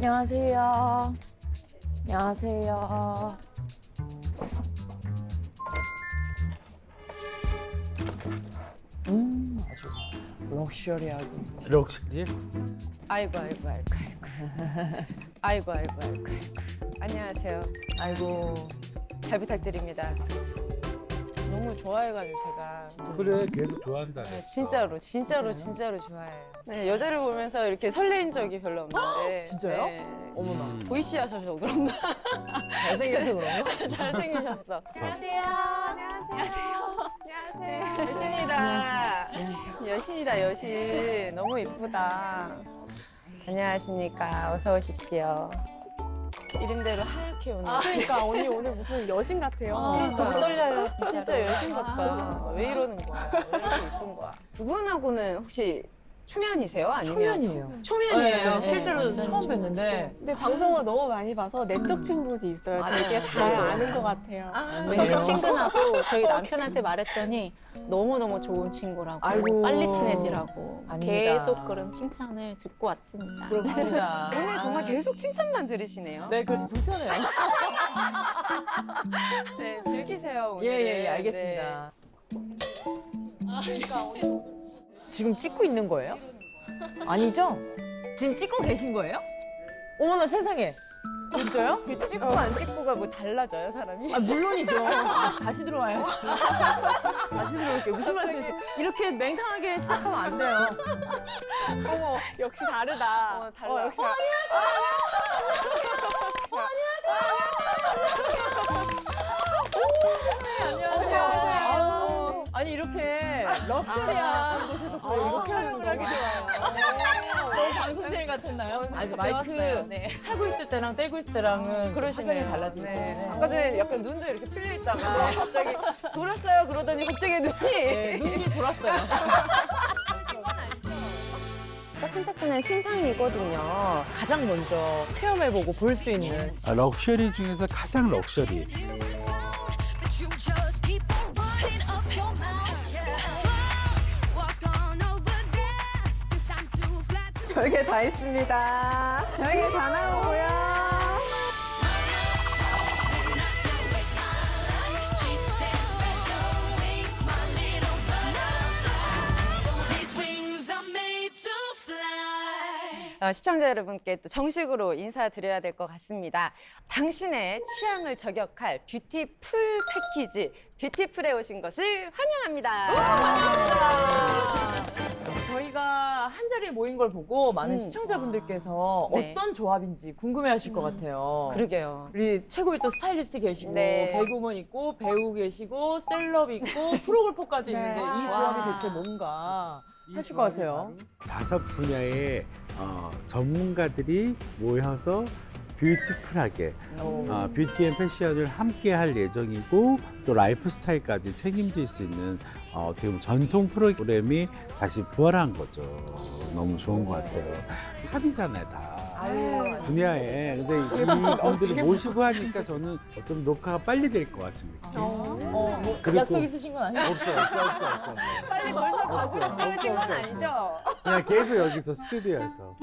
안녕하세요. 안녕하세요. 음, 아주 럭셔리하고. 럭셔리? 아이고, 아이고, 아이고, 아이고. 아이고, 아이고, 아이고, 아이고. 안녕하세요. 아이고. 잘 부탁드립니다. 좋아해가지고 제가 그래 계속 좋아한다. 네, 진짜로 진짜로 진짜로 좋아해요. 네, 여자를 보면서 이렇게 설레인 적이 별로 없는데 진짜요? 네. 어머나. 음. 보이시하셔서 그런가 잘생겨서 그런가? 잘생기셨어. 안녕하세요. 안녕하세요. 안녕하세요. 여신이다. 여신이다 여신. 너무 이쁘다. 안녕하십니까. 어서 오십시오. 이름대로 하얗게 오늘. 그러니까 언니 오늘 무슨 여신 같아요. 너무 떨려요, 진짜. 진짜 여신 같다. 왜 이러는 거야? 왜 이렇게 이쁜 거야? 두 분하고는 혹시 초면이세요? 아니면 초면이에요. 초면이에요. 네, 실제로 완전 처음 뵀는데 근데 방송을 너무 많이 봐서 내적 친분이 있어요. 되게 잘 아는 것 같아요. 왠지 친근하고 저희 남편한테 말했더니 너무너무 좋은 친구라고 아이고. 빨리 친해지라고 아닙니다. 계속 그런 칭찬을 듣고 왔습니다. 그렇습니다. 오늘 정말 계속 칭찬만 들으시네요. 네, 그래서 불편해요. 네, 즐기세요. 오늘. 예, 예, 예, 알겠습니다. 지금 찍고 있는 거예요? 아니죠? 지금 찍고 계신 거예요? 어머나 세상에. 진짜요? 그 찍고 안 찍고가 뭐 달라져요, 사람이? 아, 물론이죠. 다시 들어와야죠. 다시 들어올게요. 무슨 말씀이세요? 이렇게 맹탕하게 시작하면 안 돼요. 어머, 역시 다르다. 어, 달라. 역시 안 럭셔리한 곳에서 저희 이렇게 촬영을 하게 좋아요. 너무 방송쟁이 같았나요? 아주 마이크 배웠어요. 네. 차고 있을 때랑 떼고 있을 때랑은 그러시네요. 화면이 달라지네. 네. 아까 전에 약간 눈도 이렇게 풀려 있다가 갑자기 돌았어요. 그러더니 갑자기 눈이 네, 눈이 돌았어요. 따끈따끈한 신상이거든요. 가장 먼저 체험해보고 볼 수 있는 아, 럭셔리 중에서 가장 럭셔리. 별게 다 있습니다. 별게 다 나오고요. 어, 시청자 여러분께 또 정식으로 인사드려야 될 것 같습니다. 당신의 취향을 저격할 뷰티 풀 패키지 뷰티풀에 오신 것을 환영합니다. 저희가 한 자리에 모인 걸 보고 많은 음. 시청자분들께서 네. 어떤 조합인지 궁금해하실 것 같아요. 그러게요. 우리 최고의 또 스타일리스트 계시고 네. 배구먼 있고 배우 계시고 셀럽 있고 프로골퍼까지 네. 있는데 이 와. 조합이 대체 뭔가 하실 것 같아요. 다섯 분야의 어, 전문가들이 모여서 뷰티풀하게 어, 뷰티 앤 패션을 함께 할 예정이고 또 라이프 스타일까지 책임질 수 있는 어, 어떻게 보면 전통 프로그램이 다시 부활한 거죠. 너무 좋은 것 같아요. 합이잖아요, 다. 분야에. 근데 이 분들을 모시고 하니까 저는 좀 녹화가 빨리 될 것 같은 느낌. 어, 뭐 그리고- 약속 있으신 건 아니에요? 없어, 없어, 없어, 없어. 빨리 벌써 가고 싶으신 건 아니죠? 그냥 계속 여기서 스튜디오에서.